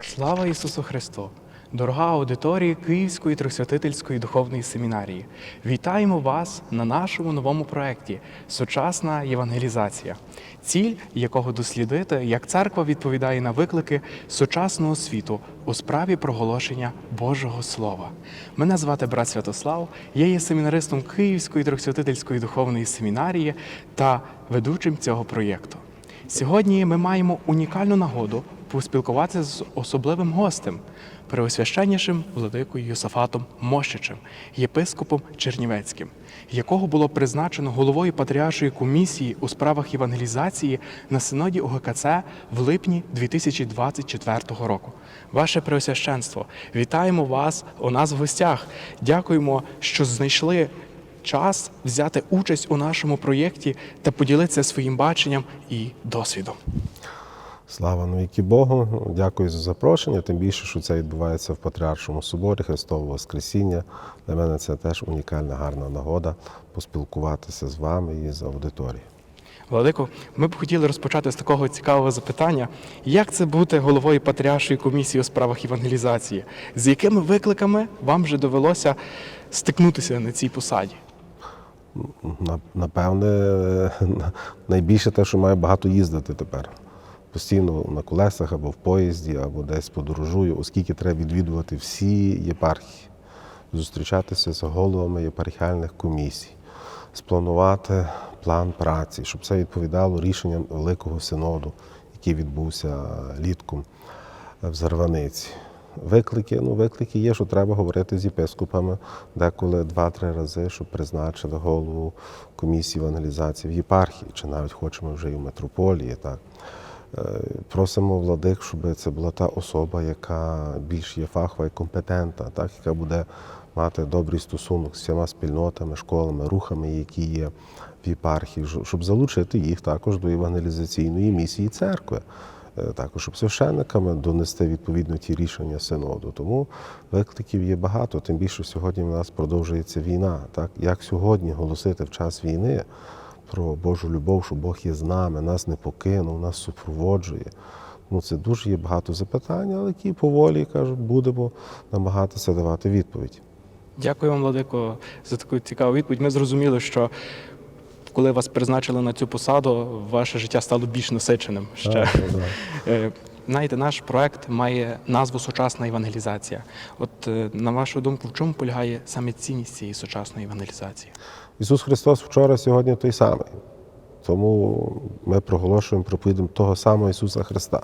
Слава Ісусу Христу! Дорога аудиторія Київської Трьохсвятительської духовної семінарії. Вітаємо вас на нашому новому проєкті Сучасна євангелізація, ціль якого дослідити, як церква відповідає на виклики сучасного світу у справі проголошення Божого Слова. Мене звати брат Святослав, я є семінаристом Київської Трьохсвятительської духовної семінарії та ведучим цього проєкту. Сьогодні ми маємо унікальну нагоду поспілкуватися з особливим гостем, преосвященнішим владикою Йосафатом Мощичем, єпископом Чернівецьким, якого було призначено головою патріаршої комісії у справах євангелізації на синоді ОГКЦ в липні 2024 року. Ваше Преосвященство, вітаємо вас у нас в гостях. Дякуємо, що знайшли час взяти участь у нашому проєкті та поділитися своїм баченням і досвідом. Слава навіки Богу. Дякую за запрошення. Тим більше, що це відбувається в Патріаршому соборі Христового Воскресіння. Для мене це теж унікальна гарна нагода поспілкуватися з вами і з аудиторією. Владико, ми б хотіли розпочати з такого цікавого запитання: як це бути головою патріаршої комісії у справах євангелізації? З якими викликами вам вже довелося стикнутися на цій посаді? На- Напевне, найбільше те, що маю багато їздити тепер. Постійно на колесах або в поїзді, або десь подорожую, оскільки треба відвідувати всі єпархії, зустрічатися з головами єпархіальних комісій, спланувати план праці, щоб це відповідало рішенням Великого Синоду, який відбувся літком в Зарваниці. Виклики, ну, виклики є, що треба говорити з єпископами деколи два-три рази, щоб призначили голову комісії евангелізації в єпархії, чи навіть хочемо вже і в митрополії. Так. Е, Просимо владик, щоб це була та особа, яка більш є фахова і компетентна, так, яка буде мати добрий стосунок з всіма спільнотами, школами, рухами, які є в єпархії, щоб- залучити їх також до евангелізаційної місії церкви. Е, Також священниками донести відповідно ті рішення синоду. Тому викликів є багато. Тим більше сьогодні в нас продовжується війна. Так як сьогодні голосити в час війни про Божу любов, що Бог є з нами, нас не покинув, нас супроводжує. Ну це дуже є багато запитань, але які поволі кажуть, будемо намагатися давати відповідь. Дякую вам, Владико, за таку цікаву відповідь. Ми зрозуміли, що коли вас призначили на цю посаду, ваше життя стало більш насиченим. Ще. Так, так. Е, Знаєте, наш проект має назву Сучасна евангелізація. От е, на вашу думку, в чому полягає саме цінність цієї сучасної евангелізації? Ісус Христос вчора, сьогодні той самий. Тому ми проголошуємо проповідом того самого Ісуса Христа.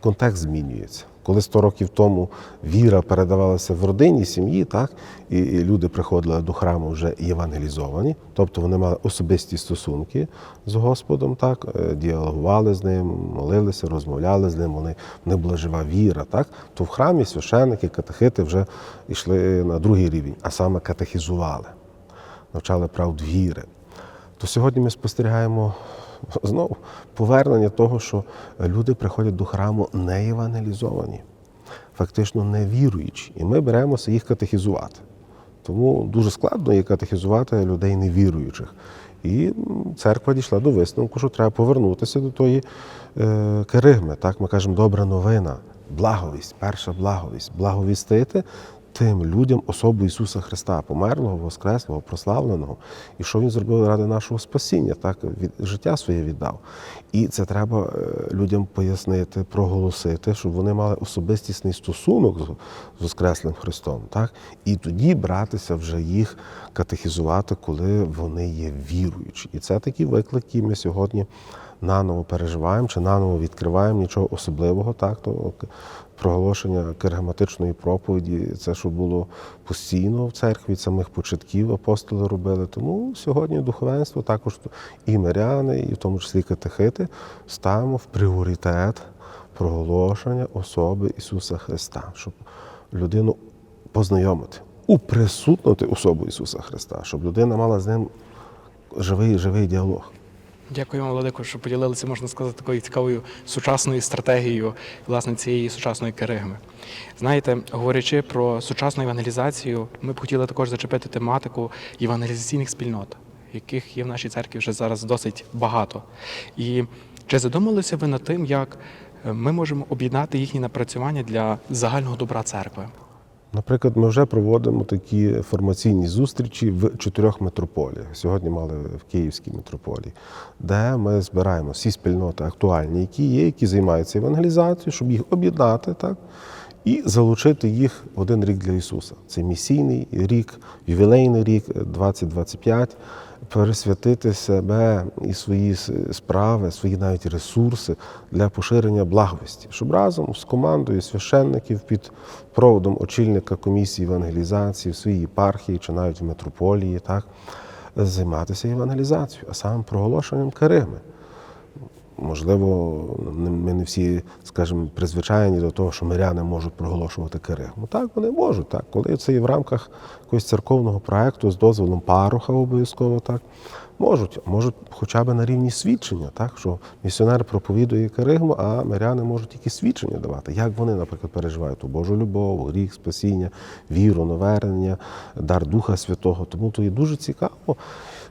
Контекст змінюється. Коли 100 років тому віра передавалася в родині, сім'ї, так, і, люди приходили до храму вже євангелізовані, тобто вони мали особисті стосунки з Господом, так, е, діалогували з ним, молилися, розмовляли з ним, вони, вони була жива віра, так, то в храмі священники, катехити вже йшли на другий рівень, а саме катехізували навчали правд віри. То сьогодні ми спостерігаємо знову повернення того, що люди приходять до храму не евангелізовані, фактично не віруючі. І ми беремося їх катехізувати. Тому дуже складно є катехізувати людей невіруючих. І церква дійшла до висновку, що треба повернутися до тої е, керигми. Так ми кажемо, добра новина, благовість, перша благовість, благовістити тим людям особу Ісуса Христа, померлого, воскреслого, прославленого, і що Він зробив ради нашого спасіння, так від життя своє віддав. І це треба е, людям пояснити, проголосити, щоб вони мали особистісний стосунок з- Воскреслим Христом. Так? І тоді братися вже їх катехізувати, коли вони є віруючі. І це такі виклики ми сьогодні наново переживаємо чи наново відкриваємо нічого особливого, так то проголошення керигматичної проповіді, це що було постійно в церкві, від самих початків апостоли робили. Тому сьогодні духовенство, також і миряни, і в тому числі катехити, ставимо в пріоритет проголошення особи Ісуса Христа, щоб людину познайомити, уприсутнути особу Ісуса Христа, щоб людина мала з ним живий живий діалог. Дякуємо, Владико, що поділилися, можна сказати, такою цікавою сучасною стратегією власне цієї сучасної керигми. Знаєте, говорячи про сучасну евангелізацію, ми б хотіли також зачепити тематику евангелізаційних спільнот, яких є в нашій церкві вже зараз досить багато. І Чи задумалися ви над тим, як е, ми можемо об'єднати їхні напрацювання для загального добра церкви? Наприклад, ми вже проводимо такі формаційні зустрічі в чотирьох митрополіях. Сьогодні мали в Київській митрополії, де ми збираємо всі спільноти актуальні, які є, які займаються евангелізацією, щоб їх об'єднати так і залучити їх в один рік для Ісуса. Це місійний рік, ювілейний рік 2025. Пересвятити себе і свої справи, свої навіть ресурси для поширення благовісті, щоб разом з командою священників під проводом очільника комісії евангелізації в своїй єпархії чи навіть в митрополії, так, займатися евангелізацією, а саме проголошенням керигми. Можливо, ми не всі, скажімо, призвичайні до того, що миряни можуть проголошувати керигму. Так, вони можуть, так. Коли це є в рамках якогось церковного проекту з дозволом паруха обов'язково, так, можуть, можуть хоча б на рівні свідчення, так, що місіонер проповідує керигму, а миряни можуть тільки свідчення давати, як вони, наприклад, переживають у Божу любов, гріх, спасіння, віру, навернення, дар Духа Святого. Тому то є дуже цікаво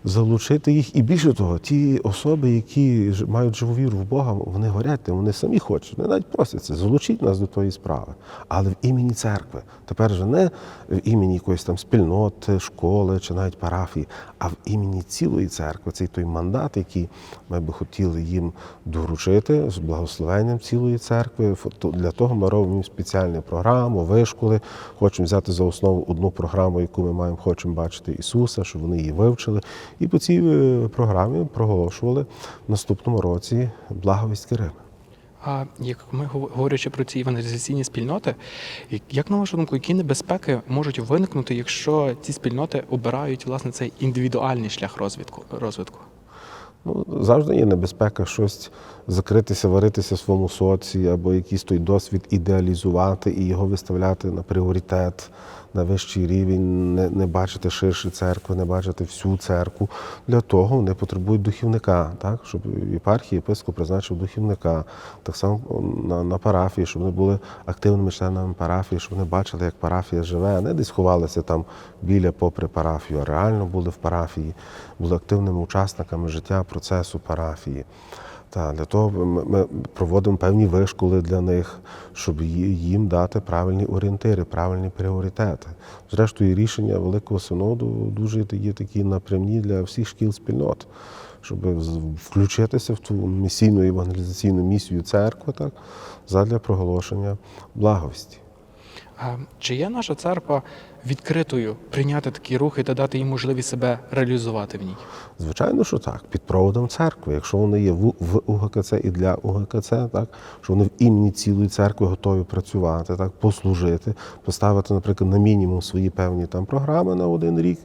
залучити їх. І більше того, ті особи, які мають живу віру в Бога, вони горять, вони самі хочуть. Вони навіть просяться, залучіть нас до тої справи. Але в імені церкви. Тепер же не в імені якоїсь там спільноти, школи чи навіть парафії, а в імені цілої церкви. Цей той мандат, який ми би хотіли їм доручити з благословенням цілої церкви. Для того ми робимо спеціальну програму, вишколи. Хочемо взяти за основу одну програму, яку ми маємо, хочемо бачити Ісуса, щоб вони її вивчили. І по цій е, програмі проголошували в наступному році благовість Кирила. А як ми говорячи про ці евангелізаційні спільноти, як- як на вашу думку, які небезпеки можуть виникнути, якщо ці спільноти обирають власне цей індивідуальний шлях розвитку розвитку? Ну, завжди є небезпека щось закритися, варитися в своєму соці, або якийсь той досвід ідеалізувати і його виставляти на пріоритет, на вищий рівень, не, не бачити ширше церкви, не бачити всю церкву. Для того вони потребують духівника, так? щоб єпархія, єпископ призначив духівника, так само на, на парафії, щоб вони були активними членами парафії, щоб вони бачили, як парафія живе, а не десь ховалися там біля попри парафію, а реально були в парафії, були активними учасниками життя процесу парафії. Та для того ми, проводимо певні вишколи для них, щоб їм дати правильні орієнтири, правильні пріоритети. Зрештою, рішення Великого Синоду дуже є такі напрямні для всіх шкіл спільнот, щоб включитися в ту місійну евангелізаційну місію церкви, так, задля проголошення благовісті. Чи є наша церква відкритою прийняти такі рухи та дати їм можливість себе реалізувати в ній? Звичайно, що так, під проводом церкви. Якщо вони є в, УГКЦ і для УГКЦ, так що вони в імені цілої церкви готові працювати, так послужити, поставити, наприклад, на мінімум свої певні там програми на один рік.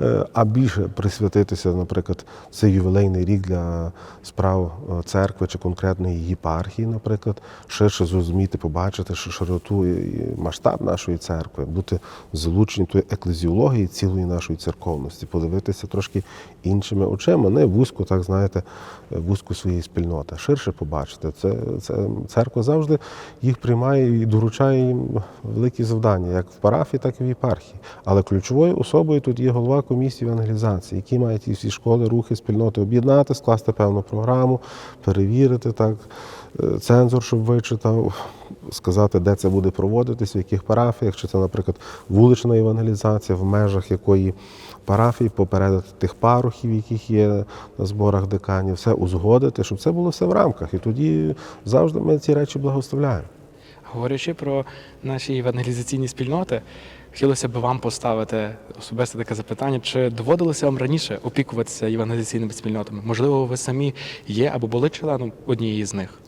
Е, А більше присвятитися, наприклад, цей ювілейний рік для справ е, церкви чи конкретної єпархії, наприклад, ширше зрозуміти, побачити широту і масштаб нашої церкви, бути залучені тої еклезіології цілої нашої церковності, подивитися трошки іншими очима, не вузько, так знаєте, вузько своєї спільноти, ширше побачити. Це, це церква завжди їх приймає і доручає їм великі завдання, як в парафії, так і в єпархії. Але ключовою особою тут є голова комісії евангелізації, які мають ті всі школи, рухи, спільноти об'єднати, скласти певну програму, перевірити так. е, Цензор, щоб вичитав, сказати, де це буде проводитись, в яких парафіях, чи це, наприклад, вулична евангелізація, в межах якої парафії попередити тих парухів, яких є на зборах деканів, все узгодити, щоб це було все в рамках. І тоді завжди ми ці речі благословляємо. Говорячи про наші евангелізаційні спільноти, хотілося б вам поставити особисте таке запитання: чи доводилося вам раніше опікуватися евангелізаційними спільнотами? Можливо, ви самі є або були членом однієї з них?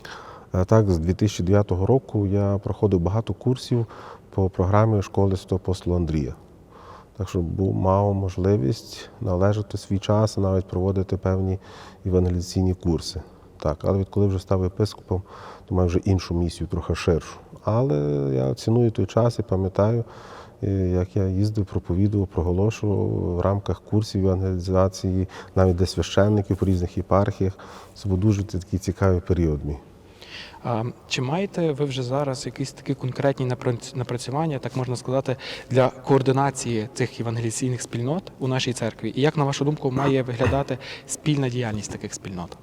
Так, з 2009 року я проходив багато курсів по програмі школи апостола Андрія. Так що мав можливість належати свій час, навіть проводити певні евангелізаційні курси. Так, але відколи вже став єпископом, то маю вже іншу місію, трохи ширшу. Але я ціную той час і пам'ятаю, е, як я їздив, проповідував, проголошував в рамках курсів евангелізації, навіть для священників по різних єпархіях. Це був дуже такий цікавий період мій. А, Чи маєте ви вже зараз якісь такі конкретні напрацювання, так можна сказати, для координації цих евангелізаційних спільнот у нашій церкві? І як, на вашу думку, має виглядати спільна діяльність таких спільнот?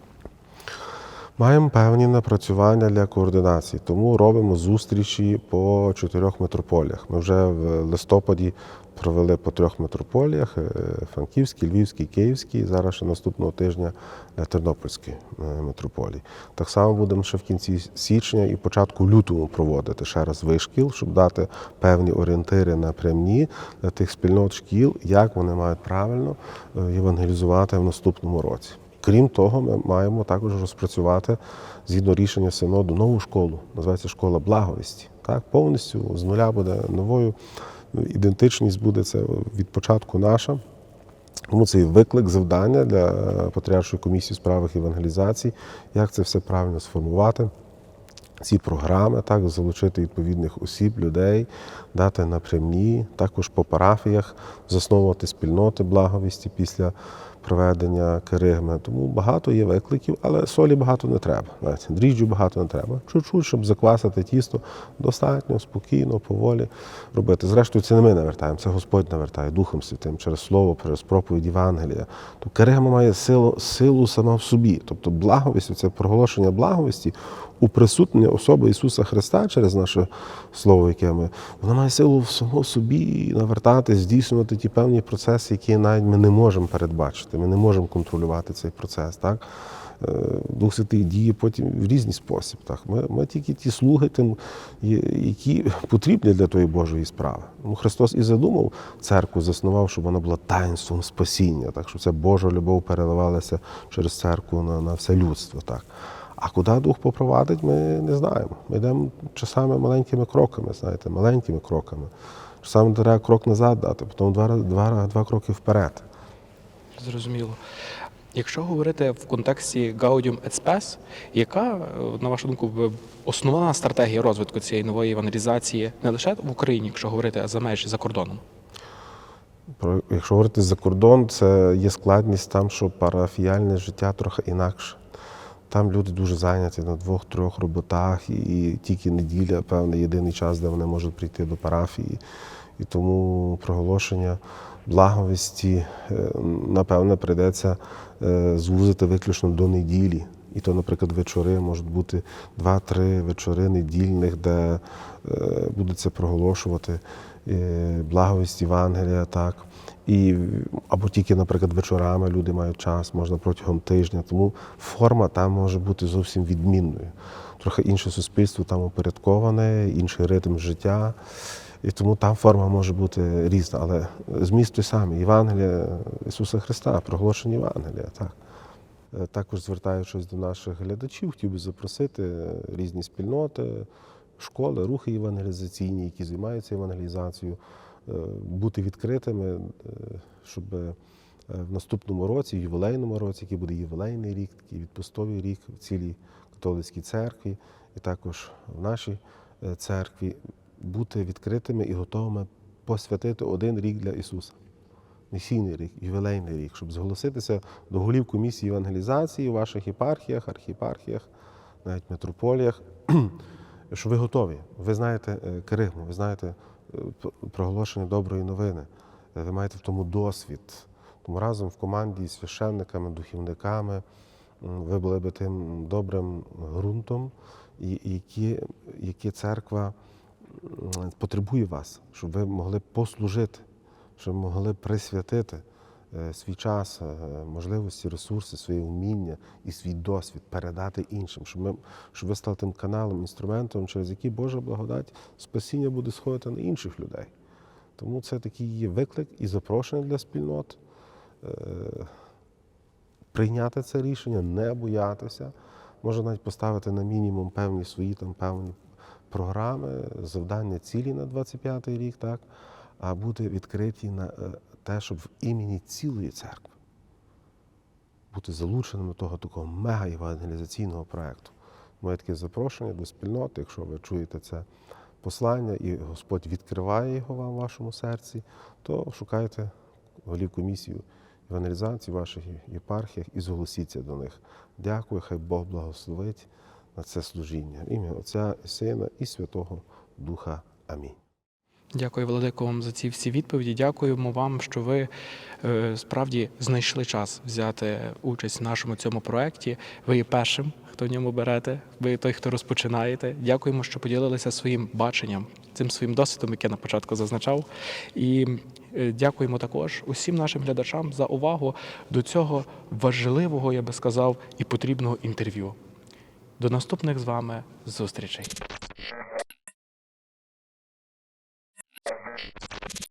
Маємо певні напрацювання для координації, тому робимо зустрічі по чотирьох метрополіях. Ми вже в листопаді провели по трьох метрополіях: е, Франківській, Львівській, Київській. Зараз ще наступного тижня для Тернопільської е. Так само будемо ще в кінці січня і початку лютого проводити ще раз вишкіл, щоб дати певні орієнтири напрямні для тих спільнот шкіл, як вони мають правильно е, євангелізувати в наступному році. Крім того, ми маємо також розпрацювати згідно рішення синоду нову школу, називається школа благовісті. Так, повністю з нуля буде новою ідентичність буде це від початку наша. Тому це і виклик, завдання для Патріаршої комісії справах евангелізації, як це все правильно сформувати. Ці програми, так, залучити відповідних осіб, людей, дати напрямні, також по парафіях, засновувати спільноти благовісті після проведення керигми. Тому багато є викликів, але солі багато не треба. Знаєте, дріжджу багато не треба. Чуть-чуть, щоб заквасити тісто, достатньо, спокійно, поволі робити. Зрештою, це не ми навертаємо, це Господь навертає Духом Святим через Слово, через проповідь Євангелія. То керигма має силу, силу сама в собі. Тобто благовість, це проголошення благовісті, уприсутнення особи Ісуса Христа через наше Слово, яке ми, воно має силу в само собі навертати, здійснювати ті певні процеси, які навіть ми не можемо передбачити. Ми не можемо контролювати цей процес. Так? Е, Дух Святий діє потім в різний спосіб. Так? Ми, ми тільки ті слуги, тим, які потрібні для тої Божої справи. Тому Христос і задумав церкву, заснував, щоб вона була таїнством спасіння, так? щоб ця Божа любов переливалася через церкву на, на все людство. Так? А куди дух попровадить, ми не знаємо. Ми йдемо часами маленькими кроками, знаєте, маленькими кроками. Часами треба крок назад дати, потім два, два, два кроки вперед. Зрозуміло. Якщо говорити в контексті Gaudium et Spes, яка, на вашу думку, основна стратегія розвитку цієї нової евангелізації не лише в Україні, якщо говорити а за межі за кордоном? Якщо говорити за кордон, це є складність там, що парафіяльне життя трохи інакше. Там люди дуже зайняті на двох-трьох роботах, і, тільки неділя, певний єдиний час, де вони можуть прийти до парафії. І тому проголошення благовісті, е, напевне, прийдеться е, звузити виключно до неділі. І то, наприклад, вечори можуть бути два-три вечори недільних, де е, це проголошувати благовість Євангелія, так. І, або тільки, наприклад, вечорами люди мають час, можна протягом тижня. Тому форма там може бути зовсім відмінною. Трохи інше суспільство там упорядковане, інший ритм життя. І тому там форма може бути різна. Але зміст той самий Євангелія Ісуса Христа, проголошення Євангелія. Так. Е, Також звертаючись до наших глядачів, хотів би запросити різні спільноти, школи, рухи евангелізаційні, які займаються евангелізацією, бути відкритими, е, щоб е, в наступному році, в ювілейному році, який буде ювілейний рік, такий відпустовий рік в цілій католицькій церкві, і також в нашій е, церкві, бути відкритими і готовими посвятити один рік для Ісуса місійний рік, ювілейний рік, щоб зголоситися до голів комісії евангелізації у ваших єпархіях, архіпархіях, навіть митрополіях, що ви готові. Ви знаєте е, керигму, ви знаєте е, проголошення доброї новини, е, ви маєте в тому досвід. Тому разом в команді з священниками, духівниками ви були би тим добрим ґрунтом, які, які церква потребує вас, щоб ви могли послужити щоб могли присвятити свій час, е, можливості, ресурси, свої вміння і свій досвід передати іншим, щоб, ми, щоб ви стали тим каналом, інструментом, через який Божа благодать спасіння буде сходити на інших людей. Тому це такий є виклик і запрошення для спільнот е, прийняти це рішення, не боятися. Можна навіть поставити на мінімум певні свої там певні програми, завдання цілі на 25-й рік, так, а бути відкриті на е, те, щоб в імені цілої церкви бути залученим до того такого мега-евангелізаційного проєкту. Моє таке запрошення до спільноти, якщо ви чуєте це послання, і Господь відкриває його вам в вашому серці, то шукайте голів комісію евангелізації в ваших єпархіях і зголосіться до них. Дякую, хай Бог благословить на це служіння. В ім'я Отця і Сина і Святого Духа. Амінь. Дякую, Владико, вам за ці всі відповіді. Дякуємо вам, що ви е, справді знайшли час взяти участь в нашому цьому проєкті. Ви є першим хто в ньому берете. Ви той, хто розпочинаєте. Дякуємо, що поділилися своїм баченням, цим своїм досвідом, яке на початку зазначав. І е, дякуємо також усім нашим глядачам за увагу до цього важливого, я би сказав, і потрібного інтерв'ю. До наступних з вами зустрічей. Thank you.